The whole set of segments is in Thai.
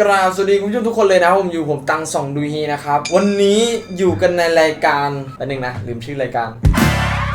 กราบสวัสดีคุณผู้ชมทุกคนเลยนะผมอยู่ผมตังสองดูฮีนะครับ วันนี้อยู่กันในรายการอันหนึ่งนะลืมชื่อรายการ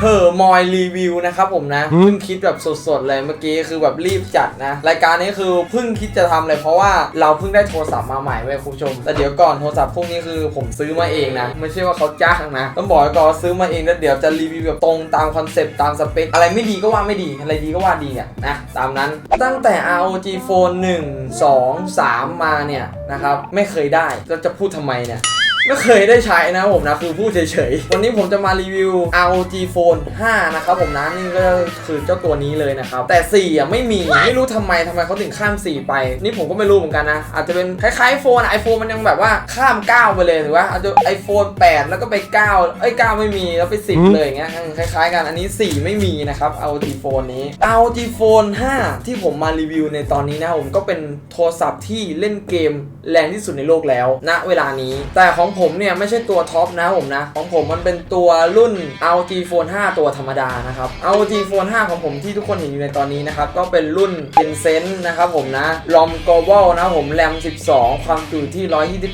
เฮอมอยรีวิวนะครับผมนะเพิ่งคิดแบบสดๆเลยเมื่อกี้คือแบบรีบจัดนะ รายการนี้คือเพิ่งคิดจะทำเลยเพราะว่าเราเพิ่งได้โทรศัพท์มาใหม่เว้ยคุณผู้ชม แต่เดี๋ยวก่อนโทรศัพท์พวกนี้คือผมซื้อมาเองนะ ไม่ใช่ว่าเขาจ้างนะ ต้องบอกไว้ก่อนว่าซื้อมาเองแล้วเดี๋ยวจะรีวิวแบบตรงตามคอนเซปต์ตามสเปคอะไรไม่ดีก็ว่าไม่ดีอะไรดีก็ว่าดีอะนะตามนั้นตั้งแต่ ROG Phone 1 2 3 มาเนี่ยนะครับไม่เคยได้แล้วจะพูดทำไมเนี่ย ไม่เคยได้ใช้นะผมนะคือพูดเฉยๆ วันนี้ผมจะมารีวิว ROG Phone 5 นะครับผมนะนี่ก็คือเจ้าตัวนี้เลยนะครับ แต่ 4 อะไม่มี ไม่รู้ทำไมทำไมเขาถึงข้าม 4 ไป นี่ผมก็ไม่รู้เหมือนกันนะ อาจจะเป็นคล้ายๆโฟนไอโฟนมันยังแบบว่าข้าม 9 ไปเลยหรือว่าอาจจะไอโฟน8 แล้วก็ไป 9 เอ้ย 9 ไม่มีแล้วไป 10 เลยอย่างเงี้ยคล้ายๆ กันอันนี้ 4 ไม่มีนะครับ ROG Phone นี้ ROG Phone 5 ที่ผมมารีวิวในตอนนี้นะผมก็เป็นโทรศัพท์ที่เล่นเกม แรงที่สุดในโลกแล้วณเวลานี้ แต่ของผมเนี่ยไม่ใช่ตัวท็อปนะผมนะ ของผมมันเป็นตัวรุ่น ROG Phone 5 ตัวธรรมดานะครับ ROG Phone 5 ของผมที่ทุกคนเห็นอยู่ในตอนนี้นะครับ ก็เป็นรุ่น Tencent นะครับผมนะ ROM Global นะผม RAM 12 ความจุที่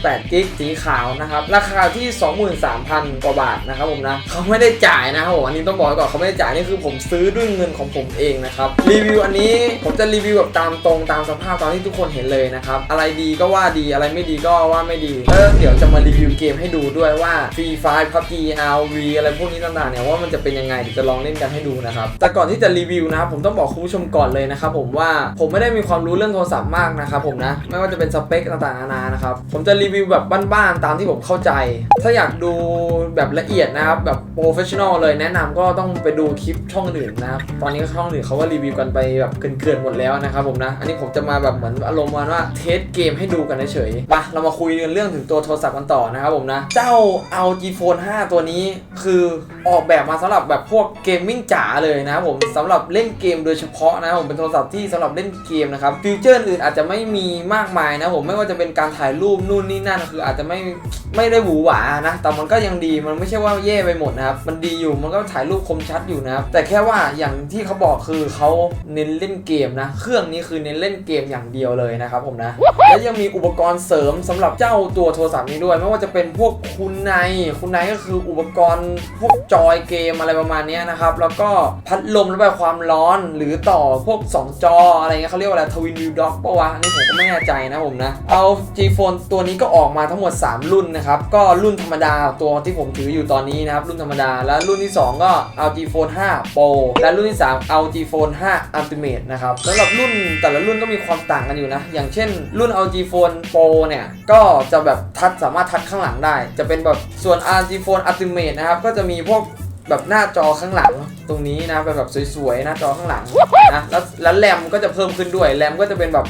128กิกสีขาวนะครับ ราคาที่ 23,000 กว่าบาทนะครับผมนะ เขาไม่ได้จ่ายนะครับผมอันนี้ต้องบอกก่อนเขาไม่ได้จ่ายนี่คือผมซื้อด้วยเงินของผมเองนะครับรีวิวอันนี้ผมจะรีวิวแบบตามตรงตามสภาพตามที่ทุกคนเห็นเลยนะครับอะไรดีก็ว่าดีอะไรไม่ดีก็ว่าไม่ดีแล้วเดี๋ยวจะมารีวิวเกมให้ดูด้วยว่า Free Fire PUBG RV อะไรพวกนี้ต่างๆเนี่ยว่ามันจะเป็นยังไงเดี๋ยวจะลองเล่นกันให้ดูนะครับแต่ก่อนที่จะรีวิวนะครับผมต้องบอกคุณผู้ชมก่อนเลยนะครับผมว่าผมไม่ได้มีความรู้เรื่องโทรศัพท์มากนะครับผมนะไม่ว่าจะเป็นสเปคต่างๆนานานะครับผมจะรีวิวแบบบ้านๆตามที่ผมเข้าใจ ถ้าอยากดูแบบละเอียดนะครับแบบโปรเฟชชั่นอลเลยแนะนำก็ต้องไปดูคลิปช่องอื่นนะครับตอนนี้ช่องอื่นเขาก็รีวิวกันไปแบบเกินๆหมดแล้วนะครับผมนะ อันนี้ผมจะมาแบบเหมือนอารมณ์ว่าเทสเกมให้ดูกันเฉยๆมาเรามาคุยกันเรื่องถึงตัวโทรศัพท์กันต่อนะครับผมนะ เจ้า ROG Phone 5 ตัวนี้คือออกแบบมาสำหรับแบบพวกเกมมิ่งจ๋าเลยนะครับผมสำหรับเล่นเกมโดยเฉพาะนะผมเป็นโทรศัพท์ที่สำหรับเล่นเกมนะครับฟีเจอร์อื่นอาจจะไม่มีมากมายนะผมไม่ว่าจะเป็นการถ่ายรูปนู่นนี่นั่น คืออาจจะไม่ไม่ได้หวือหวานะ แต่มันก็ยังดีมันไม่ใช่ว่าแย่ไปหมดนะครับมันดีอยู่มันก็ถ่ายรูปคมชัดอยู่นะครับแต่แค่ว่าอย่างที่เขาบอกคือเขาเน้นเล่นเกมนะ เครื่องนี้คือเน้นเล่นเกมอย่างเดียวเลยนะครับผมนะ และยังมีอุปกรณ์เสริมสำหรับเจ้าตัวโทรศัพท์นี้ด้วย ไม่ว่าจะเป็นพวกคุณไนคุณไนก็คืออุปกรณ์พวกจอยเกมอะไรประมาณนี้นะครับ แล้วก็พัดลมระบายความร้อนหรือต่อพวก 2 จออะไรเงี้ยเขาเรียกว่าอะไรทวินวิวด็อกปะวะอันนี้ผมก็ไม่แน่ใจนะผมนะ เอา G Phone ตัวนี้ก็ออกมาทั้งหมด 3 รุ่นนะครับ ก็รุ่นธรรมดาตัวที่ผมถืออยู่ตอนนี้นะครับ รุ่นธรรมดา และรุ่นที่ 2 ก็ LG Phone 5 Pro และรุ่นที่3 LG Phone 5 Ultimate นะครับสำหรับรุ่นแต่ละรุ่นก็มีความต่างกันอยู่นะ อย่างเช่นรุ่น LG Phone Pro เนี่ย ก็จะแบบทัชสามารถทัชข้างหลังได้ จะเป็นแบบส่วน LG Phone Ultimate นะครับ ก็จะมีพวกแบบหน้าจอข้างหลังตรงนี้นะเป็นแบบสวยๆหน้าจอข้างหลังนะแล้วแล้วแรมก็จะเพิ่มขึ้นด้วยแรมก็จะเป็นแบบ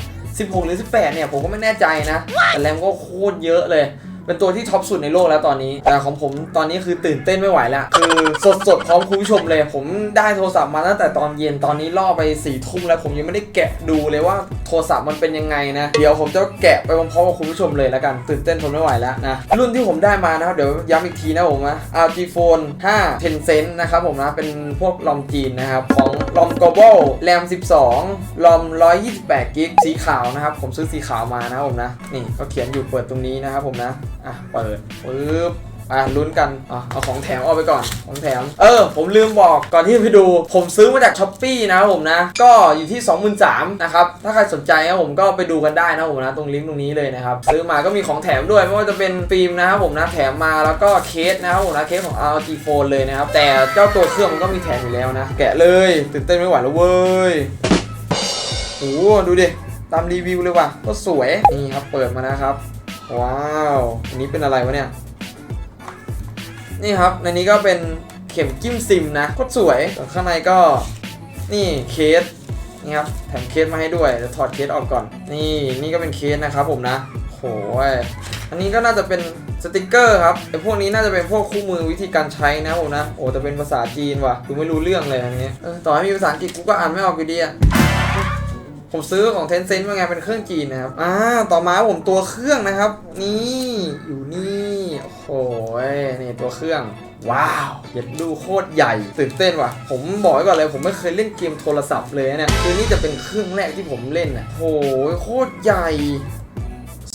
16 หรือ 18 เนี่ย ผมก็ไม่แน่ใจนะ แต่แรมก็โคตรเยอะเลย เป็นตัวที่ท็อปสุดในโลกแล้วตอนนี้ แต่ของผมตอนนี้คือตื่นเต้นไม่ไหวแล้ว คือสดสดๆพร้อมคุณผู้ชมเลย ผมได้โทรศัพท์มาตั้งแต่ตอนเย็นตอนนี้ล่อไป4ี่ทุ่มแล้วผมยังไม่ได้แกะดูเลยว่า โทรศัพท์มันเป็นยังไงนะ เดี๋ยวผมจะแกะไปพร้อมๆกับคุณผู้ชมเลยแล้วกัน ตื่นเต้นทนไม่ไหวแล้วนะ รุ่นที่ผมได้มานะครับ เดี๋ยวย้ำอีกทีนะผมนะ RG Phone 5 Tencent นะครับผมนะ เป็นพวกลอมจีนนะครับ ของ ROM Global RAM 12 ROM 128กิกสีขาวนะครับ ผมซื้อสีขาวมานะผมนะ นี่ก็เขียนอยู่เปิดตรงนี้นะครับผมนะ อะ เปิดปึ๊บ อะลุ้นกันอะเอาของแถมออกไปก่อน ของแถม เออ ผมลืมบอกก่อนที่จะไปดู ผมซื้อมาจากช้อปปีนะครับผมนะ ก็อยู่ที่ 23,000นะครับ ถ้าใครสนใจนะผมก็ไปดูกันได้นะผมนะ ตรงลิงก์ตรงนี้เลยนะครับ ซื้อมาก็มีของแถมด้วย ไม่ว่าจะเป็นฟิล์มนะครับผมนะ แถมมาแล้วก็เคสนะครับผมนะ เคสของ ROG Phone เลยนะครับ แต่เจ้าตัวเครื่องมันก็มีแถมอยู่แล้วนะ แกะเลย ตื่นเต้นไม่ไหวแล้วเว้ยโอ้โหดูดิ ตามรีวิวเลยว่ะ ก็สวย นี่ครับ เปิดมานะครับ ว้าว อันนี้เป็นอะไรวะเนี่ย นี่ครับในนี้ก็เป็นเข็มจิ้มซิมนะโคตรสวยส่วนข้างในก็นี่เคสนี่ครับแถมเคสมาให้ด้วยเดี๋ยวถอดเคสออกก่อน นี่นี่ก็เป็นเคสนะครับผมนะโหยอันนี้ก็น่าจะเป็นสติกเกอร์ครับไอพวกนี้น่าจะเป็นพวกคู่มือวิธีการใช้นะผมนะโอ้แต่เป็นภาษาจีนว่ะกูไม่รู้เรื่องเลยอันนี้เออต่อให้มีภาษาอังกฤษกูก็อ่านไม่ออกอยู่ดีอะ ผมซื้อของ Tencent มาไงเป็นเครื่องจีนนะครับ อ่า ต่อมาผมตัวเครื่องนะครับ นี่อยู่นี่โอ้โหนี่ตัวเครื่องว้าวเย็ดดูโคตรใหญ่ตื่นเต้นว่ะ ผมบอกไว้ก่อนเลย ผมไม่เคยเล่นเกมโทรศัพท์เลยนะเนี่ยคือนี่จะเป็นเครื่องแรกที่ผมเล่นอะโหโคตรใหญ่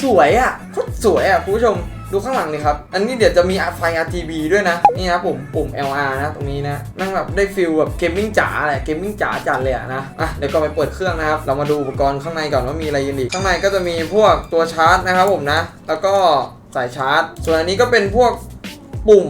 สสวยอะโคตรสวยอะคุณผู้ชม ดูข้างหลังเลยครับ อันนี้เดี๋ยวจะมีไฟ RGB ด้วยนะ นี่นะปุ่มปุ่ม LR นะตรงนี้นะแม่งแบบได้ฟิลแบบเกมมิ่งจ๋าแหละเกมมิ่งจ๋าจัดเลยนะอะเดี๋ยวก็ไปเปิดเครื่องนะครับ เรามาดูอุปกรณ์ข้างในก่อนว่ามีอะไรกันอีกข้างในก็จะมีพวกตัวชาร์จนะครับผมนะ แล้วก็สายชาร์จ ส่วนอันนี้ก็เป็นพวกปุ่ม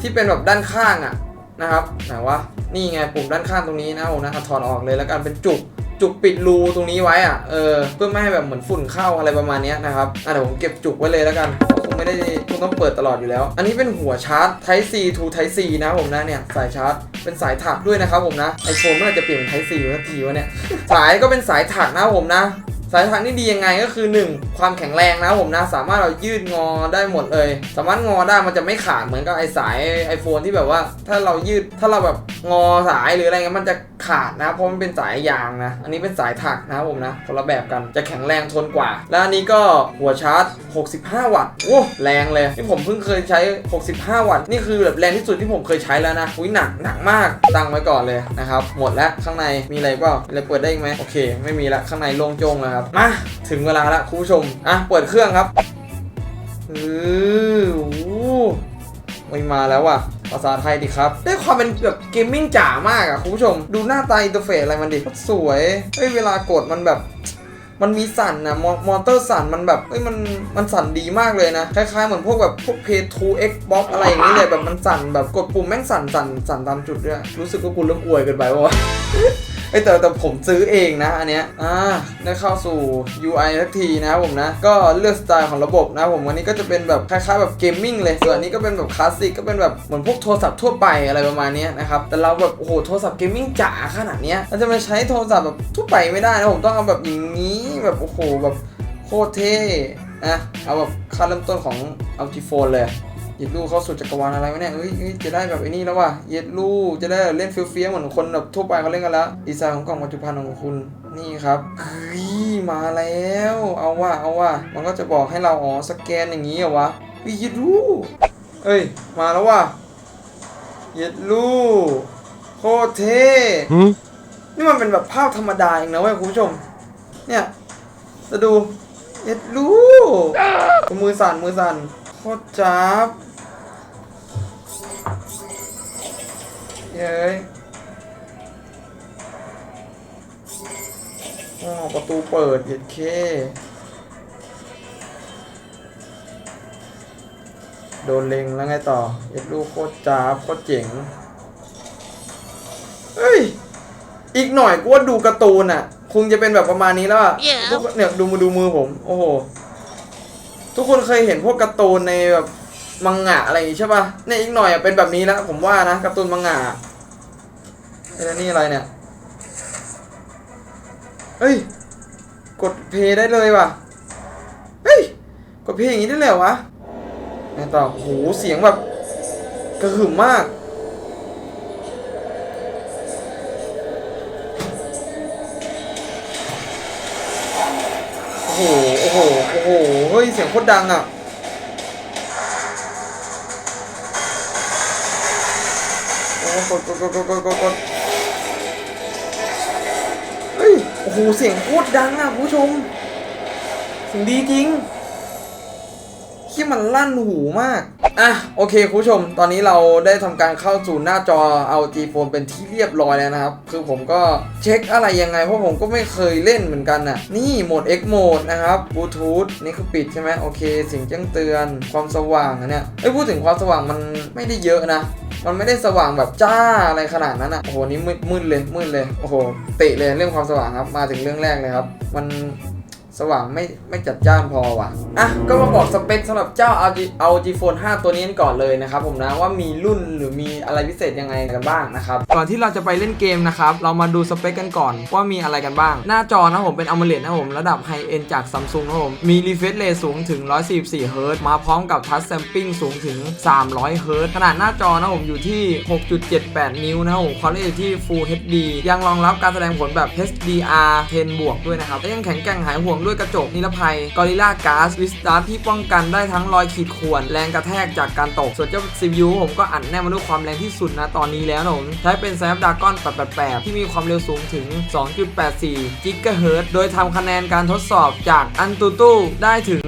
ที่เป็นแบบด้านข้างอะนะครับไหนวะนี่ไงปุ่มด้านข้างตรงนี้นะผมนะถอดออกเลยแล้วกันเป็นจุก จุกปิดรูตรงนี้ไว้อะเออเพื่อไม่ให้แบบเหมือนฝุ่นเข้าอะไรประมาณนี้นะครับอะเดี๋ยวผมเก็บจุกไว้เลยแล้วกันคงไม่ได้คงต้องเปิดตลอดอยู่แล้ว อันนี้เป็นหัวชาร์จ Type C to Type C นะผมนะเนี่ยสายชาร์จเป็นสายถักด้วยนะครับผมนะไอโฟนเมื่อไหร่จะเปลี่ยนเป็น Type C สักทีวะเนี่ยสายก็เป็นสายถักนะผมนะสายถักนี่ดียังไงก็คือ 1 ความแข็งแรงนะผมนะสามารถเรายืดงอได้หมดเลย สามารถงอได้มันจะไม่ขาดเหมือนกับไอสาย iPhone ที่แบบว่าถ้าเรายืดถ้าเราแบบงอสายหรืออะไรเงี้ยมันจะ ขาดนะเพราะมันเป็นสายยางนะ อันนี้เป็นสายถักนะครับผมนะคนละแบบกันจะแข็งแรงทนกว่า แล้วอันนี้ก็หัวชาร์จ 65 วัตต์โอ้แรงเลยที่ผมเพิ่งเคยใช้ 65 วัตต์นี่คือแบบแรงที่สุดที่ผมเคยใช้แล้วนะอุ้ยหนักหนักมากตั้งไว้ก่อนเลยนะครับหมดแล้วข้างในมีอะไรเปล่าอะไรเปิดได้อีกไหมโอเค ไม่มีละข้างในโล่งโจงแล้วครับมาถึงเวลาละคุณผู้ชมอะเปิดเครื่องครับเออโอ้ไม่มาแล้วว่ะ ภาษาไทยดิครับ ได้ความเป็นแบบเกมมิ่งจ๋ามากอะคุณผู้ชม ดูหน้าตาอินเทอร์เฟซอะไรมันดิสวยเฮ้ยเวลากดมันแบบมันมีสั่นนะมอมอเตอร์สั่นมันแบบเอ้ยมันมันสั่นดีมากเลยนะ คล้ายๆ เหมือนพวกแบบพวก Play 2 Xbox อะไรอย่างนี้เลยแบบมันสั่นแบบกดปุ่มแม่งสั่นสั่นสั่นตามจุดด้วยรู้สึกว่ากูเริ่มอวยเกินไปวะ เอ้ยแต่แต่ผมซื้อเองนะอันเนี้ยอ่าได้เข้าสู่ UI ทักทีนะครับผมนะ ก็เลือกสไตล์ของระบบนะผมวันนี้ก็จะเป็นแบบคล้ายๆแบบเกมมิ่งเลย ส่วนอันนี้ก็เป็นแบบคลาสสิกก็เป็นแบบเหมือนพวกโทรศัพท์ทั่วไปอะไรประมาณนี้นะครับแต่เราแบบโอ้โหโทรศัพท์เกมมิ่งจ๋าขนาดเนี้ยเราจะมาใช้โทรศัพท์แบบทั่วไปไม่ได้นะผมต้องเอาแบบอย่างนี้แบบโอ้โหแบบโคตรเท่นะเอาแบบค่าเริ่มต้นของเอาจีโฟนเลย เย็ดลูเข้าสู่จักรวาลอะไรวะเนี่ยเฮ้ยเฮ้ยจะได้แบบไอ้นี่แล้วว่ะเย็ดลูจะได้เล่นเฟี้ยวๆเหมือนคนแบบทั่วไปเขาเล่นกันแล้วดีไซน์ของกล่องปัจจุบันของคุณนี่ครับเฮ้ยมาแล้ว เอาว่ะเอาว่ะมันก็จะบอกให้เราอ๋อสแกนอย่างนี้เหรอวะเฮ้ยเย็ดลูเอ้ยมาแล้วว่ะเย็ดลูโคตรเท่นี่มันเป็นแบบภาพธรรมดาเองนะเว้ยคุณผู้ชม เนี่ยจะดูเย็ดลูมือสั่นมือสั่นโคตรจับ เย้ยอ๋อประตูเปิดเย็ดเค โดนเล็งแล้วไงต่อเย็ดลูกโคตรจ้าบโคตรเจ๋ง เฮ้ย อีกหน่อยกูว่าดูการ์ตูนอะ คงจะเป็นแบบประมาณนี้แล้วอะ Yeah. ทุกคนเนี่ยดูมาดูมือผม โอ้โห ทุกคนเคยเห็นพวกการ์ตูนในแบบมังงะอะไรอย่างงี้ใช่ป่ะ เนี่ยอีกหน่อยอะเป็นแบบนี้แล้วผมว่านะการ์ตูนมังงะไอ้แล้วนี่อะไรเนี่ย เฮ้ย กดเพย์ได้เลยว่ะ เฮ้ย กดเพย์อย่างนี้ได้เลยเหรอวะไงต่อโห เสียงแบบกระหึ่มมาก โอ้โห โอ้โห โอ้โห เฮ้ย เสียงโคตรดังอะโอ้กดกดกดกดกดกด อ้โห เสียงโคตรดังอะคุณผู้ชมเสียงดีจริงที่มันลั่นหูมาก อะ โอเคคุณผู้ชม ตอนนี้เราได้ทำการเข้าสู่หน้าจอ LG Phone เป็นที่เรียบร้อยแล้วนะครับ คือผมก็เช็คอะไรยังไง เพราะผมก็ไม่เคยเล่นเหมือนกันน่ะ นี่โหมด X Mode นะครับ Bluetooth นี่คือปิดใช่ไหมโอเคเสียงแจ้งเตือนความสว่างอันเนี่ยเอ้ยพูดถึงความสว่างมันไม่ได้เยอะนะ มันไม่ได้สว่างแบบจ้าอะไรขนาดนั้นอะโอ้โหนี่มืดมืดเลยมืดเลยโอ้โหเตะเลยเรื่องความสว่างครับ มาถึงเรื่องแรกเลยครับ มัน สว่างไม่ไม่จัดจ้านพอว่ะ อะ ก็มาบอกสเปคสำหรับเจ้า LG LG Phone 5 ตัวนี้กันก่อนเลยนะครับผมนะว่ามีรุ่นหรือมีอะไรพิเศษยังไงกันบ้างนะครับ ก่อนที่เราจะไปเล่นเกมนะครับ เรามาดูสเปคกันก่อนว่ามีอะไรกันบ้าง หน้าจอนะผมเป็น AMOLED นะผมระดับ High End จาก Samsung นะผม มี refresh rate สูงถึง 144 Hz มาพร้อมกับ touch sampling สูงถึง 300 Hz ขนาดหน้าจอนะผมอยู่ที่ 6.78 นิ้วนะผมความละเอียดที่ Full HD ยังรองรับการแสดงผลแบบ HDR 10บวกด้วยนะครับและยังแข็งแกร่งหายห่วงด้วยกระจกนิรภัยกอริลลาก๊าซวิสตาร์ที่ป้องกันได้ทั้งรอยขีดข่วนแรงกระแทกจากการตก ส่วนเจ้า CPU ผมก็อัดแน่นมาด้วยความแรงที่สุดนะตอนนี้แล้วนะผมใช้เป็น Snapdragon 888 ที่มีความเร็วสูงถึง 2.84 GHz โดยทำคะแนนการทดสอบจากอันตูตูได้ถึง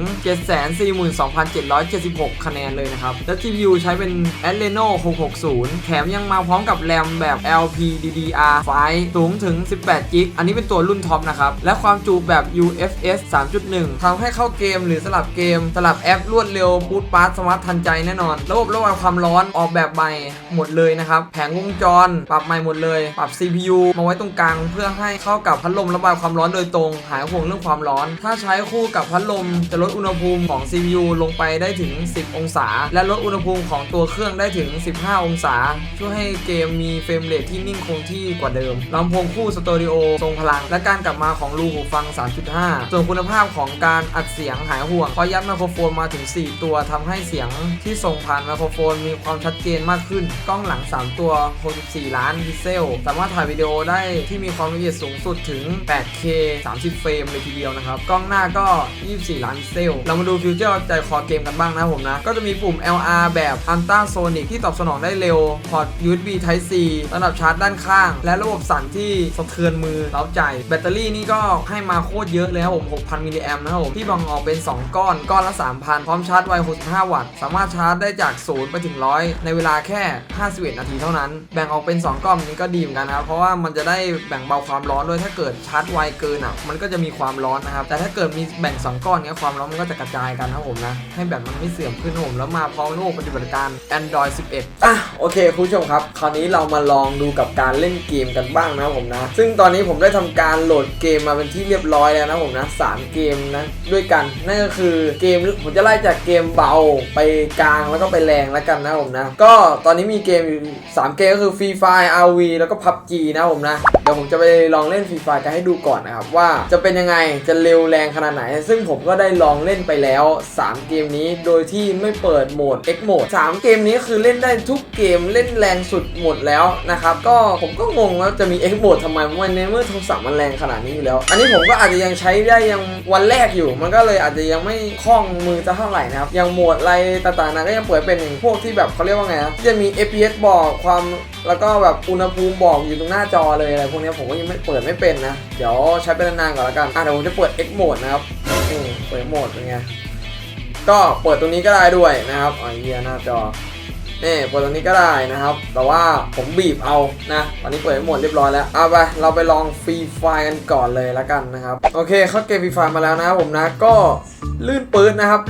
742,776 คะแนนเลยนะครับ และ GPU ใช้เป็น Adreno 660 แถมยังมาพร้อมกับแรมแบบ LPDDR5 สูงถึง 18 g b อันนี้เป็นตัวรุ่นท็อปนะครับ และความจุแบบ UFS 3.1ทำให้เข้าเกมหรือสลับเกม สลับแอปรวดเร็วบูตปาร์ตสมาร์ททันใจแน่นอน ระบบระบายความร้อนออกแบบใหม่หมดเลยนะครับ แผงวงจร ปรับใหม่หมดเลย ปรับ CPU มาไว้ตรงกลาง เพื่อให้เข้ากับพัดลมระบายความร้อนโดยตรง หายห่วงเรื่องความร้อน ถ้าใช้คู่กับพัดลมจะลดอุณหภูมิของ CPU ลงไปได้ถึง 10 องศา และลดอุณหภูมิของตัวเครื่องได้ถึง 15 องศา ช่วยให้เกมมีเฟรมเรทที่นิ่งคงที่กว่าเดิมลำโพงคู่สตอริโอทรงพลัง และการกลับมาของรูหูฟัง 3.5ส่วนคุณภาพของการอัดเสียงหายห่วงเพราะยัดไมโครโฟนมาถึง 4 ตัวทำให้เสียงที่ส่งผ่านไมโครโฟนมีความชัดเจนมากขึ้น กล้องหลัง 3 ตัว 64 ล้านพิกเซล สามารถถ่ายวิดีโอได้ที่มีความละเอียดสูงสุดถึง 8K 30 เฟรมเลยทีเดียวนะครับ กล้องหน้าก็ 24 ล้านพิกเซล เรามาดูฟิวเจอร์ใจคอเกมกันบ้างนะผมนะ ก็จะมีปุ่ม LR แบบ Ultrasonic ที่ตอบสนองได้เร็ว พอร์ต USB Type C สำหรับชาร์จด้านข้าง และระบบสั่นที่สะเทือนมือเร้าใจ แบตเตอรี่นี่ก็ให้มาโคตรเยอะเลยครับผม6,000 มิลลิแอมนะครับผมที่แบ่งออกเป็น 2 ก้อน ก้อนละ 3,000 พร้อมชาร์จไว 65 วัตต์ สามารถชาร์จได้จาก 0 ไปถึง 100 ในเวลาแค่ 51 นาทีเท่านั้น แบ่งออกเป็น 2 ก้อนนี้ก็ดีเหมือนกันนะครับ เพราะว่ามันจะได้แบ่งเบาความร้อนด้วย ถ้าเกิดชาร์จไวเกินอะ มันก็จะมีความร้อนนะครับ แต่ถ้าเกิดมีแบ่ง 2 ก้อนเนี้ยความร้อนมันก็จะกระจายกันนะครับผมนะ ให้แบตมันไม่เสื่อมขึ้นนะครับผมแล้วมาพร้อมระบบปฏิบัติการ Android 11 อะโอเคคุณผู้ชมครับ คราวนี้เรามาลองดูกับการเล่นเกมกันบ้างนะผมนะ ซึ่งตอนนี้ผมได้ทำการโหลดเกมมาเป็นที่เรียบร้อยแล้วนะผมนะสามเกมนะด้วยกัน นั่นก็คือเกมผมจะไล่จากเกมเบาไปกลางแล้วก็ไปแรงแล้วกันนะผมนะ ก็ตอนนี้มีเกมอยู่สามเกมก็คือ Free Fire RV แล้วก็ PUBG นะผมนะ เดี๋ยวผมจะไปลองเล่น Free Fire กันให้ดูก่อนนะครับ ว่าจะเป็นยังไงจะเร็วแรงขนาดไหน ซึ่งผมก็ได้ลองเล่นไปแล้ว 3 เกมนี้โดยที่ไม่เปิดโหมด X Mode 3เกมนี้คือเล่นได้ทุกเกมเล่นแรงสุดหมดแล้วนะครับก็ผมก็งงว่าจะมี X Mode ทำไมมันในเมื่อโทรศัพท์มันแรงขนาดนี้อยู่แล้ว อันนี้ผมก็อาจจะยังใช้ได้ยังวันแรกอยู่ มันก็เลยอาจจะยังไม่คล่องมือจะเท่าไหร่นะครับยังโหมดอะไรต่างๆนะก็ยังเปิดเป็นอย่างพวกที่แบบเขาเรียกว่าไงนะที่จะมี FPS บอกความแล้วก็แบบอุณหภูมิบอกอยู่ตรงหน้าจอเลยอะไรพวกนี้ผมก็ยังไม่เปิดไม่เป็นนะ เดี๋ยวใช้ไปนานๆก่อนละกันอะเดี๋ยวผมจะเปิด X Mode นะครับนี่เปิดโหมดเป็นไงก็เปิดตรงนี้ก็ได้ด้วยนะครับอ๋อเฮียหน้าจอ นี่เปิดตรงนี้ก็ได้นะครับ แต่ว่าผมบีบเอานะตอนนี้เปิดให้หมดเรียบร้อยแล้วเอาไปเราไปลองฟรีไฟกันก่อนเลยละกันนะครับ โอเคเข้าเกมฟรีไฟมาแล้วนะครับผมนะก็ลื่นปืนนะครับ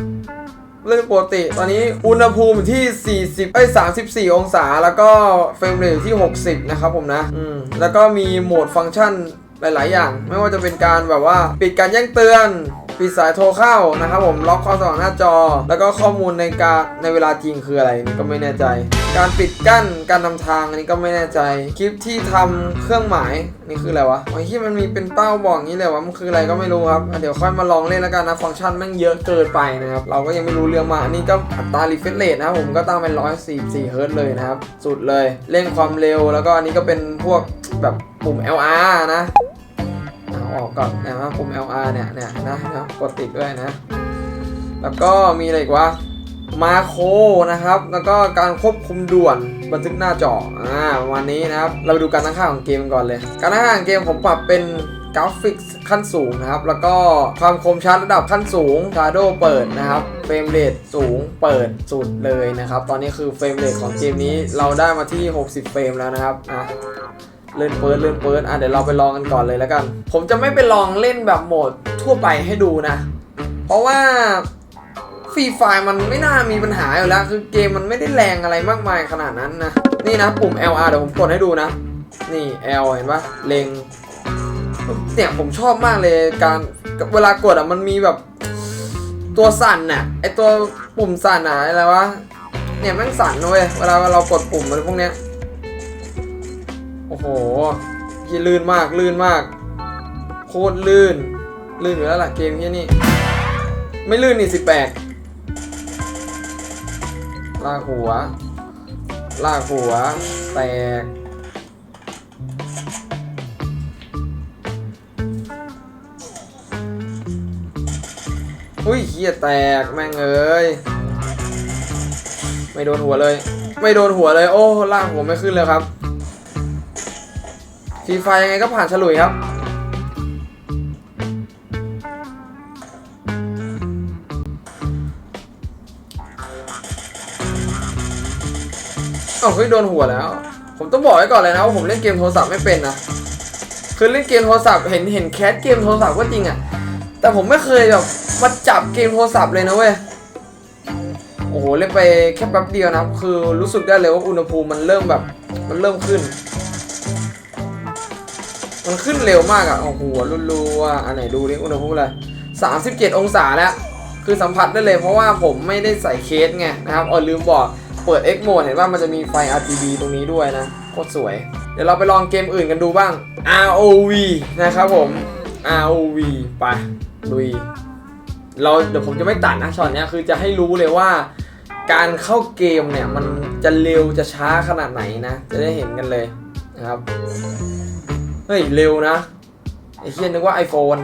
ลื่นปกติ ตอนนี้อุณหภูมิที่ 40 เอ้ย 34 องศา แล้วก็เฟรมเรทอยู่ที่ 60 นะครับผมนะ อืม แล้วก็มีโหมดฟังก์ชันหลาย ๆ อย่าง ไม่ว่าจะเป็นการแบบว่า ปิดการแจ้งเตือน ปิดสายโทรเข้านะครับผมล็อกความสว่างหน้าจอ แล้วก็ข้อมูลในการในเวลาจริงคืออะไรนี่ก็ไม่แน่ใจ การปิดกั้นการนำทางอันนี้ก็ไม่แน่ใจ คลิปที่ทำเครื่องหมายนี่คืออะไรวะโอ้ที่มันมีเป็นเป้าบอกงนี้เลยวะมันคืออะไรก็ไม่รู้ครับเดี๋ยวค่อยมาลองเล่นแล้วกันนะฟังก์ชันม่งเยอะเกินไปนะครับเราก็ยังไม่รู้เรื่องมาอันนี้ก็อัตรารีเฟรชเรทนะครับผมก็ตั้งเป็น144เฮิร์ตเลยนะครับสุดเลยเร่งความเร็วแล้วก็อันนี้ก็เป็นพวกแบบปุ่ม LR นะ ออกก่อนนะครับปุ่ม LR เนี่ยเนี่ยนะนะกดติดด้วยนะ แล้วก็มีอะไรอีกวะมาโคนะครับ แล้วก็การควบคุมด่วนบันทึกหน้าจออ่าประมาณนี้นะครับ เราไปดูการตั้งค่าของเกมก่อนเลย การตั้งค่าของเกมผมปรับเป็นกราฟิกขั้นสูงนะครับ แล้วก็ความคมชัดระดับขั้นสูง Shadow เปิดนะครับเฟรมเรทสูงเปิดสุดเลยนะครับ ตอนนี้คือเฟรมเรทของเกมนี้เราได้มาที่ 60 เฟรมแล้วนะครับอะ เลื่อนเปิดเลื่อนเปิดอะเดี๋ยวเราไปลองกันก่อนเลยแล้วกัน ผมจะไม่ไปลองเล่นแบบโหมดทั่วไปให้ดูนะ เพราะว่าฟรีไฟมันไม่น่ามีปัญหาอยู่แล้ว คือเกมมันไม่ได้แรงอะไรมากมายขนาดนั้นนะ นี่นะปุ่ม LR เดี๋ยวผมกดให้ดูนะ นี่ L เห็นปะเล็งเนี่ยผมชอบมากเลยการเวลากดอะมันมีแบบตัวสั่นน่ะไอตัวปุ่มสั่นอะอะไรวะเนี่ยม่งสั่นเว้ยเวลาเรากดปุ่มอะไรพวกเนี้ย อ้โหยี่ลื่นมากลื่นมาก โคตรลื่น ลื่นอยู่แล้วล่ะเกมที่นี่ ไม่ลื่นนี่สิแปลกลากหัว ลากหัว แตก อุ้ยเฮียแตกแม่งเอ้ย ไม่โดนหัวเลย ไม่โดนหัวเลย โอ้ล่างผมไม่ขึ้นเลยครับ ฟรีไฟยังไงก็ผ่านฉลุยครับเอาเฮ้ยโดนหัวแล้ว ผมต้องบอกไว้ก่อนเลยนะว่าผมเล่นเกมโทรศัพท์ไม่เป็นนะคือเล่นเกมโทรศัพท์เห็นเห็นแคสเกมโทรศัพท์ก็จริงอะแต่ผมไม่เคยแบบมาจับเกมโทรศัพท์เลยนะเว้ยโอ้โหเล่นไปแค่แป๊บเดียวนะคือรู้สึกได้เลยว่าอุณหภูมิมันเริ่มแบบมันเริ่มขึ้น มันขึ้นเร็วมากอะโอ้โหรัวๆอันไหนดูดิอุณหภูมิอะไร37องศาแล้วคือสัมผัสได้เลยเพราะว่าผมไม่ได้ใส่เคสไงนะครับอ๋อลืมบอกเปิด X mode เห็นว่ามันจะมีไฟ RGB ตรงนี้ด้วยนะโคตรสวย เดี๋ยวเราไปลองเกมอื่นกันดูบ้าง ROV นะครับผม ROV ไปลุยเราเดี๋ยวผมจะไม่ตัดนะช็อตนี้คือจะให้รู้เลยว่า การเข้าเกมเนี่ย มันจะเร็วจะช้าขนาดไหนนะ จะได้เห็นกันเลยนะครับ เฮ้ย เร็วนะ ไอ้เชี่ยนึกว่า iPhone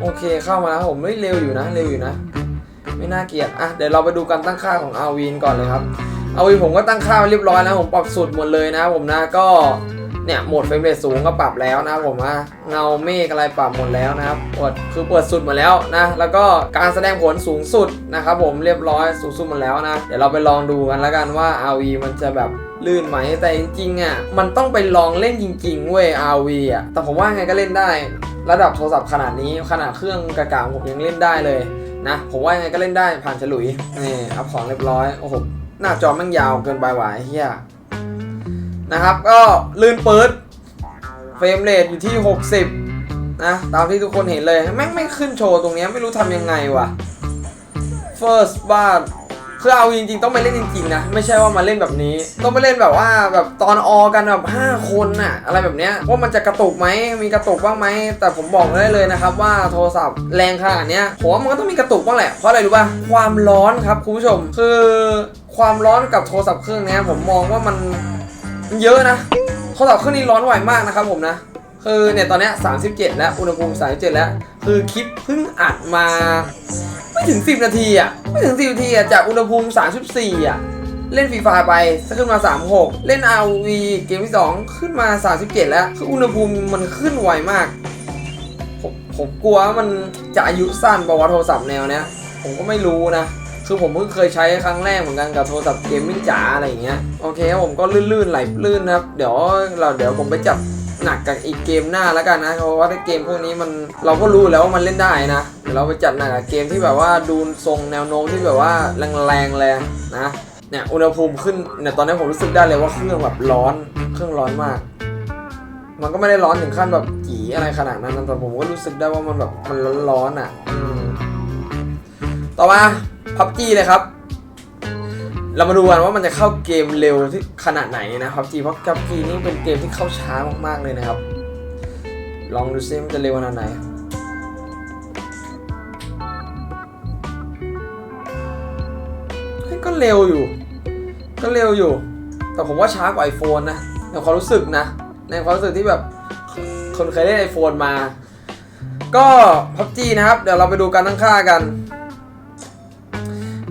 โอเคเข้ามาแล้วผมไม่เร็วอยู่นะ เร็วอยู่นะ ไม่น่าเกลียดอะเดี๋ยวเราไปดูการตั้งค่าของ RV ก่อนเลยครับ RV ผมก็ตั้งค่าไว้เรียบร้อยแล้วผมปรับสุดหมดเลยนะ ผมนะก็เนี่ยโหมดเฟรมเรทสูงก็ปรับแล้วนะผมว่าเงาเมฆอะไรปรับหมดแล้วนะครับเปิดคือเปิดสุดหมดแล้วนะ แล้วก็การแสดงผลสูงสุดนะครับผมเรียบร้อยสูงสุดหมดแล้วนะ เดี๋ยวเราไปลองดูกันแล้วกันว่า RV มันจะแบบ ลื่นไหมแต่จริงๆอะมันต้องไปลองเล่นจริงๆเว้ย RV อะแต่ผมว่าไงก็เล่นได้ ระดับโทรศัพท์ขนาดนี้ขนาดเครื่องกระกางผมยังเล่นได้เลยนะ ผมว่าไงก็เล่นได้ผ่านฉลุยนี่อัพของเรียบร้อยโอ้โหหน้าจอแมันยาวเกินไปหวายเฮียนะครับ ก็ลื่นเปื๊ดเฟรมเรทอยู่ที่ 60 นะ ตามที่ทุกคนเห็นเลย แม่งไม่ขึ้นโชว์ตรงนี้ไม่รู้ทำยังไงวะ first b a r คือเอาจริงๆต้องไปเล่นจริงๆนะไม่ใช่ว่ามาเล่นแบบนี้ ต้องไปเล่นแบบว่าแบบตอนออกันแบบ5คนน่ะอะไรแบบเนี้ยว่ามันจะกระตุกไหมมีกระตุกบ้างไหมแต่ผมบอกได้เลยนะครับว่าโทรศัพท์แรงขนาดเนี้ยผมว่ามันก็ต้องมีกระตุกบ้างแหละเพราะอะไรรู้ป่ะความร้อนครับคุณผู้ชม คือความร้อนกับโทรศัพท์เครื่องนี้ผมมองว่ามันมันเยอะนะโทรศัพท์เครื่องนี้ร้อนไหวมากนะครับผมนะ คือเนี่ยตอนเนี้ย37 แล้ว อุณหภูมิ 37 แล้ว คือคลิปเพิ่งอัดมา ไม่ถึง 10 นาทีอะ ไม่ถึง 10 นาทีอะ จากอุณหภูมิ 34 อะ เล่นฟรีไฟไปขึ้นมา 36 เล่น RV เกมที่ 2 ขึ้นมา 37 แล้ว คืออุณหภูมิมันขึ้นไวมาก ผมผมกลัวว่ามันจะอายุสั้นประวัติโทรศัพท์แนวเนี้ย ผมก็ไม่รู้นะคือผมเพิ่งเคยใช้ครั้งแรกเหมือนกันกับโทรศัพท์เกมมิ่งจ๋าอะไรอย่างเงี้ยโอเคผมก็ลื่นๆไหลลื่นนะครับ เดี๋ยวเราเดี๋ยวผมไปจับ หนักกับอีกเกมหน้าแล้วกันนะเพราะว่าถ้าเกมพวกนี้มันเราก็รู้แล้วว่ามันเล่นได้นะเดี๋ยวเราไปจัดหนักกับเกมที่แบบว่าดูทรงแนวโน้มที่แบบว่าแรงๆเลยนะเนี่ยอุณหภูมิขึ้นเนี่ยตอนนี้ผมรู้สึกได้เลยว่าเครื่องแบบร้อนเครื่องร้อนมาก มันก็ไม่ได้ร้อนถึงขั้นแบบจีอะไรขนาดนั้นแต่ผมก็รู้สึกได้ว่ามันแบบมันร้อนๆอะต่อมาพับจีเลยครับ เรามาดูกันว่ามันจะเข้าเกมเร็วที่ขนาดไหนนะพับจีเพราะพับจีนี่เป็นเกมที่เข้าช้ามากๆเลยนะครับ ลองดูซิมันจะเร็วขนาดไหนก็เร็วอยู่ ก็เร็วอยู่ แต่ผมว่าช้ากว่า iPhone นะในความรู้สึกนะ ในความรู้สึกที่แบบคนเคยเล่น iPhone มา ก็พับจีนะครับ เดี๋ยวเราไปดูการตั้งค่ากัน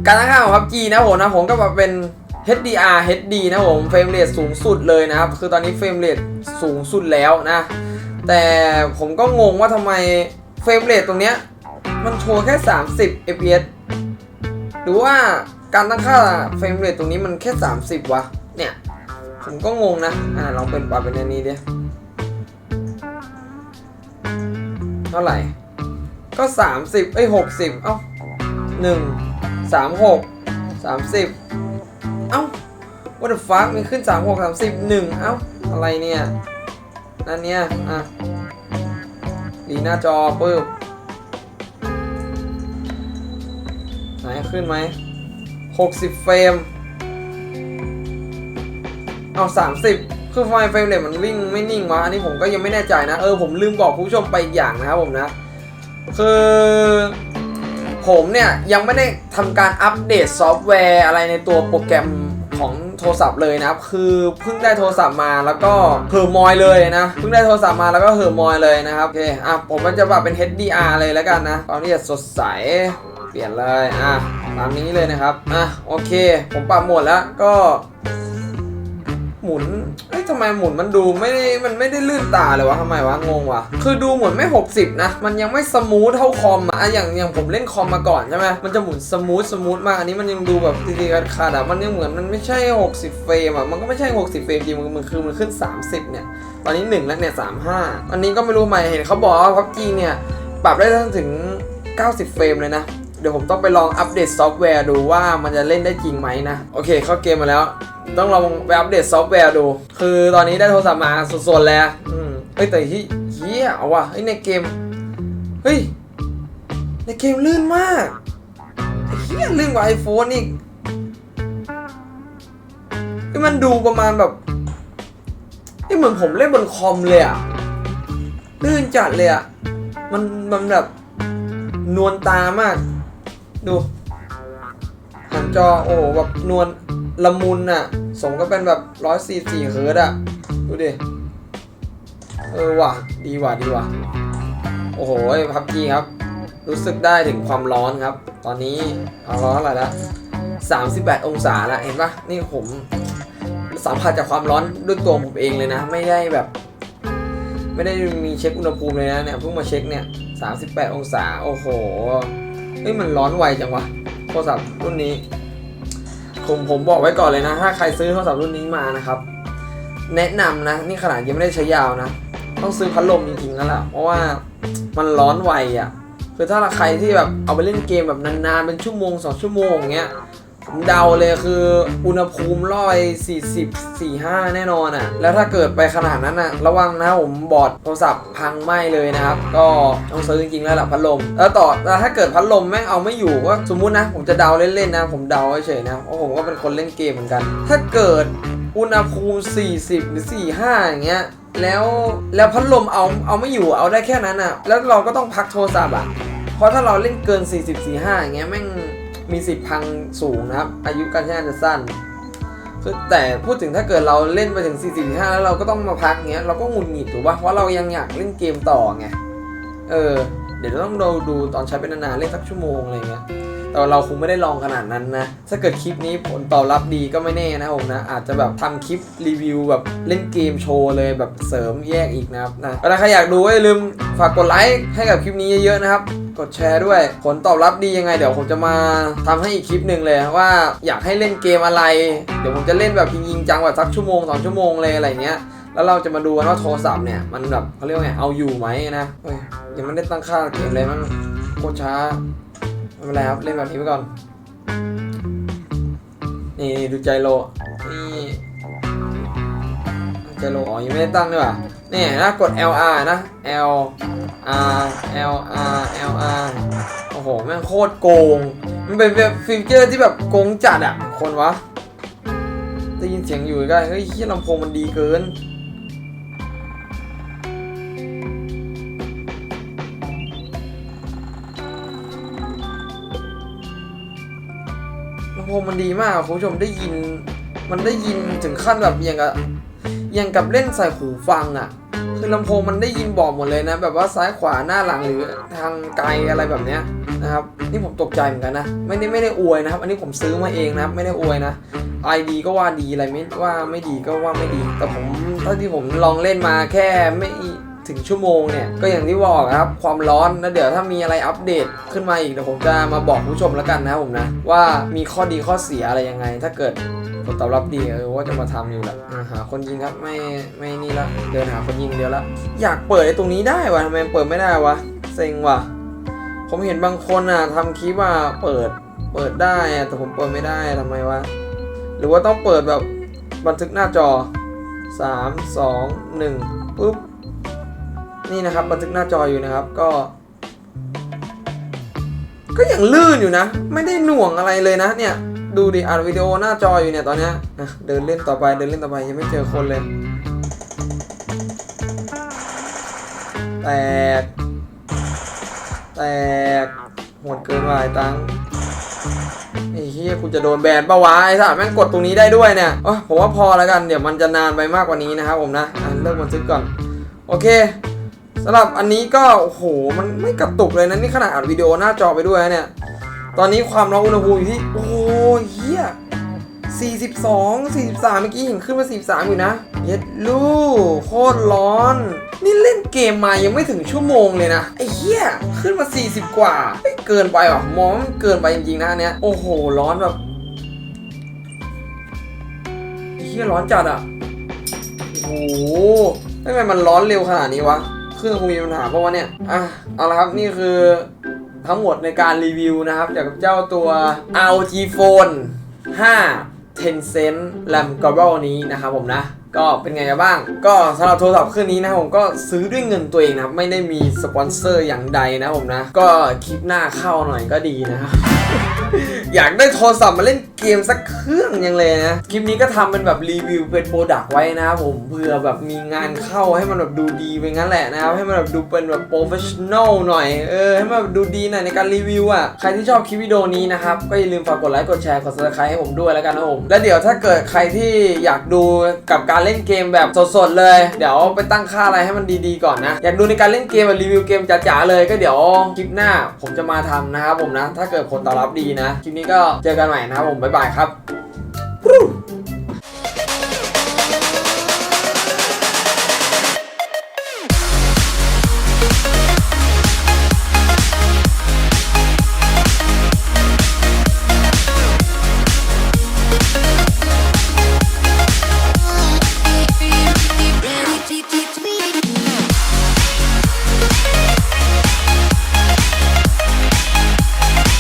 การตั้งค่าของ PUBG นะผมนะผมก็แบบเป็น HDR HD นะผมเฟรมเรทสูงสุดเลยนะครับ คือตอนนี้เฟรมเรทสูงสุดแล้วนะ แต่ผมก็งงว่าทำไมเฟรมเรทตรงเนี้ยมันโชว์แค่ 30 fps หรือว่าการตั้งค่าเฟรมเรทตรงนี้มันแค่ 30 วะ เนี่ย ผมก็งงนะ อ่าลองเป็นปรับเป็นอันนี้ดิเท่าไหร่ ก็ 30 เอ้ย 60 เอ้า1 สามหกสามสิบเอ้า what the fuck มีขึ้นสามหกสามสิบหนึ่งเอ้า อะไรเนี่ยนั่นเนี่ยอะดีหน้าจอปึ๊บไหนขึ้นไหมหกสิบเฟรมเอาสามสิบคือไฟเฟรมเนี่ยมันวิ่งไม่นิ่งวะอันนี้ผมก็ยังไม่แน่ใจนะ เออผมลืมบอกผู้ชมไปอีกอย่างนะครับผมนะ คือ ผมเนี่ยยังไม่ได้ทำการอัปเดตซอฟต์แวร์อะไรในตัวโปรแกรมของโทรศัพท์เลยนะครับ คือเพิ่งได้โทรศัพท์มาแล้วก็เหอมอยเลยนะ เพิ่งได้โทรศัพท์มาแล้วก็เหอมอยเลยนะครับ โอเค อะ ผมมันจะปรับเป็น HDR เลยแล้วกันนะตอนนี้จะสดใส เปลี่ยนเลย อะ ตามนี้เลยนะครับ อะ โอเค ผมปรับหมดแล้วก็ หมุนเอ้ยทำไมหมุนมันดูไม่ได้มันไม่ได้ลื่นตาเลยวะทำไมวะงงวะคือดูเหมือนไม่ 60 นะ มันยังไม่สมูทเท่าคอมอะอย่างอย่างผมเล่นคอมมาก่อนใช่ไหมมันจะหมุนสมูทสมูทมากอันนี้มันยังดูแบบตีๆกันขาดอะมันยังเหมือนมันไม่ใช่ 60 เฟรมอะมันก็ไม่ใช่ 60 เฟรมจริงมันมันคือมันขึ้น 30 เนี่ย ตอนนี้1แล้วเนี่ย35อันนี้ก็ไม่รู้ใหม่เห็นเขาบอกว่าพับจีเนี่ยปรับได้ถึง 90 เฟรมเลยนะ เดี๋ยวผมต้องไปลองอัปเดตซอฟต์แวร์ดูว่ามันจะเล่นได้จริงไหมนะ โอเค เข้าเกมมาแล้ว ต้องลองไปอัปเดตซอฟต์แวร์ดู คือตอนนี้ได้โทรศัพท์มาสดๆแล้วอืมเฮ้ยแต่ที่เฮียเอาว่ะเฮ้ยในเกม เฮ้ย ในเกมลื่นมากเฮียลื่นกว่าไอโฟนอีกมันดูประมาณแบบเฮ้ยเหมือนผมเล่นบนคอมเลยอะลื่นจัดเลยอะมันมันแบบนวลตามาก ดูหันจอโอ้โหแบบนวลละมุนอะสมก็เป็นแบบร้อยสี่สี่เฮิร์ตอะดูดิ เออว่ะ ดีว่ะดีว่ะ โอ้โหพับจีครับ รู้สึกได้ถึงความร้อนครับ ตอนนี้เอาร้อนอะไรละ38องศาละเห็นปะนี่ผมสัมผัสจากความร้อนด้วยตัวผมเองเลยนะ ไม่ได้แบบ ไม่ได้มีเช็คอุณหภูมิเลยนะเนี่ยเพิ่งมาเช็คเนี่ย38องศา โอ้โห เฮ้ยมันร้อนไวจังวะโทรศัพท์รุ่นนี้ ผมผมบอกไว้ก่อนเลยนะ ถ้าใครซื้อโทรศัพท์รุ่นนี้มานะครับ แนะนำนะ นี่ขนาดยังไม่ได้ใช้ยาวนะ ต้องซื้อพัดลมจริงๆแล้วล่ะ เพราะว่ามันร้อนไวอะ คือถ้าใครที่แบบเอาไปเล่นเกมแบบนานๆเป็นชั่วโมงสองชั่วโมงอย่างเงี้ย ผมเดาเลยคืออุณหภูมิร้อย40 45แน่นอนอะ แล้วถ้าเกิดไปขนาดนั้นอะ ระวังนะผมบอร์ดโทรศัพท์พังไหมเลยนะครับ ก็ต้องซื้อจริงๆแล้วล่ะพัดลม แล้วต่อแล้วถ้าเกิดพัดลมแม่งเอาไม่อยู่ก็สมมุตินะ ผมจะเดาเล่นๆนะ ผมเดาเฉยๆนะเพราะผมก็เป็นคนเล่นเกมเหมือนกัน ถ้าเกิดอุณหภูมิ 40 หรือ 45 อย่างเงี้ยแล้วแล้วพัดลมเอาเอาไม่อยู่เอาได้แค่นั้นอะ แล้วเราก็ต้องพักโทรศัพท์อะเพราะถ้าเราเล่นเกิน 40 45 อย่างเงี้ยแม่ง มีสิทธิ์พังสูงนะครับ อายุการใช้งานจะสั้นคือแต่พูดถึงถ้าเกิดเราเล่นไปถึง 4 4 5 แล้วเราก็ต้องมาพักเงี้ยเราก็หงุดหงิดถูกปะเพราะเรายังอยากเล่นเกมต่อไงเออเดี๋ยวต้องดูดูตอนใช้เป็นนานๆเล่นสักชั่วโมงอะไรเงี้ยแต่เราคงไม่ได้ลองขนาดนั้นนะ ถ้าเกิดคลิปนี้ผลตอบรับดีก็ไม่แน่นะผมนะ อาจจะแบบทำคลิปรีวิวแบบเล่นเกมโชว์เลยแบบเสริมแยกอีกนะครับนะถ้าใครอยากดูก็อย่าลืมฝากกดไลค์ให้กับคลิปนี้เยอะๆนะครับ กดแชร์ด้วย ผลตอบรับดียังไง เดี๋ยวผมจะมาทำให้อีกคลิปหนึ่งเลยว่าอยากให้เล่นเกมอะไร เดี๋ยวผมจะเล่นแบบจริงจังแบบสักชั่วโมงสองชั่วโมงเลยอะไรเงี้ยแล้วเราจะมาดูว่าโทรศัพท์เนี่ยมันแบบเขาเรียกว่าไงเอาอยู่ไหมนะเฮ้ยยังไม่ได้ตั้งค่าเกมเลยมันโคตรช้าไม่เป็นไรครับเล่นแบบนี้ไปก่อน นี่ดูใจโลนี่ จโลอ๋อยังไม่ได้ตั้งด้วยว่ะนี่นะกด LR นะ L R L R L R โอ้โหแม่งโคตรโกง มันเป็นแบบฟีเจอร์ที่แบบโกงจัดอะ คนวะได้ยินเสียงอยู่ใกล้เฮ้ยเฮียลำโพงมันดีเกินลำโพงมันดีมากคุณผู้ชมได้ยิน มันได้ยินถึงขั้นแบบอย่างกับ อย่างกับเล่นใส่หูฟังอะ่ะ คือลำโพงมันได้ยินบอกหมดเลยนะ แบบว่าซ้ายขวาหน้าหลังหรือทางไกลอะไรแบบเนี้ยนะครับ นี่ผมตกใจเหมือนกันนะ ไม่ได้ไม่ได้อวยนะครับ อันนี้ผมซื้อมาเองนะครับ ไม่ได้อวยนะไอดีก็ว่าดีอะไรไม่ว่าไม่ดีก็ว่าไม่ดี แต่ผมเท่าที่ผมลองเล่นมาแค่ไม่ถึงชั่วโมงเนี่ย ก็อย่างที่บอกครับ ความร้อนแล้วเดี๋ยวถ้ามีอะไรอัปเดตขึ้นมาอีกเดี๋ยวผมจะมาบอกผู้ชมแล้วกันนะผมนะ ว่ามีข้อดีข้อเสียอะไรยังไง ถ้าเกิด ลตอบรับดีเออว่าจะมาทำอยู่แหละหาคนยิงครับไม่ไม่นี่ละเดินหาคนยิงเดียวละอยากเปิดไอ้ตรงนี้ได้วะทำไมเปิดไม่ได้วะเซ็งวะผมเห็นบางคนอะทำคลิปว่าเปิดเปิดได้แต่ผมเปิดไม่ได้ทำไมวะหรือว่าต้องเปิดแบบบันทึกหน้าจอ 3 2 1ปุ๊บนี่นะครับบันทึกหน้าจออยู่นะครับก็ ก็ยังลื่นอยู่นะ ไม่ได้หน่วงอะไรเลยนะเนี่ย ดูดิอ่านวิดีโอหน้าจออยู่เนี่ยตอนเนี้ยอะเดินเล่นต่อไปเดินเล่นต่อไปยังไม่เจอคนเลยแตก แตกโหดเกินไปตังไอ้เฮียคุณจะโดนแบนปะวะไอ้สัตว์แม่งกดตรงนี้ได้ด้วยเนี่ยโอ้ผมว่าพอแล้วกันเดี๋ยวมันจะนานไปมากกว่านี้นะครับผมนะอะเลิกบันทึกก่อน โอเคสำหรับอันนี้ก็โอ้โหมันไม่กระตุกเลยนะนี่ขนาดอัดวิดีโอหน้าจอไปด้วยเนี่ย ตอนนี้ความร้อนอุณหภูมิอยู่ที่ โอ้เฮีย42 43 เมื่อกี้เห็นขึ้นมา 43 อยู่นะ เย็ดลูกโคตรร้อน นี่เล่นเกมมายังไม่ถึงชั่วโมงเลยนะ ไอ้เหี้ย ขึ้นมา 40 กว่า ไม่เกินไปหรอมองมันเกินไปจริงๆนะเนี้ย โอ้โห ร้อนแบบไอ้เหี้ยร้อนจัดอะ โอ้โหทำไมมันร้อนเร็วขนาดนี้วะ เครื่องคงมีปัญหาเพราะว่าเนี่ย อะ เอาละครับ นี่คือ ทั้งหมดในการรีวิวนะครับจากเจ้าตัว ROG Phone 5 Tencent RAM Global นี้นะครับผมนะก็เป็นไงกันบ้าง ก็สำหรับโทรศัพท์เครื่องนี้นะผมก็ซื้อด้วยเงินตัวเองนะครับ ไม่ได้มีสปอนเซอร์อย่างใดนะผมนะ ก็คลิปหน้าเข้าหน่อยก็ดีนะครับ อยากได้โทรศัพท์มาเล่นเกมสักเครื่องยังเลยนะ คลิปนี้ก็ทำเป็นแบบรีวิวเป็นโปรดักต์ไว้นะครับผมเพื่อแบบมีงานเข้าให้มันแบบดูดีไปงั้นแหละนะครับให้มันแบบดูเป็นแบบโปรเฟชชั่นอลหน่อยเออให้มันแบบดูดีหน่อยในการรีวิวอะใครที่ชอบคลิปวิดีโอนี้นะครับก็อย่าลืมฝากกดไลค์กดแชร์กด subscribe ให้ผมด้วยแล้วกันนะผมแล้วเดี๋ยวถ้าเกิดใครที่อยากดูกับการเล่นเกมแบบสดๆเลย เดี๋ยวไปตั้งค่าอะไรให้มันดีๆก่อนนะ อยากดูในการเล่นเกมแบบรีวิวเกมจ๋าๆเลยก็เดี๋ยวคลิปหน้าผมจะมาทำนะครับผมนะ ถ้าเกิดผลตอบรับดีนะคลินี้ก็เจอกันใหม่นะครับผมบ๊ายบายครับ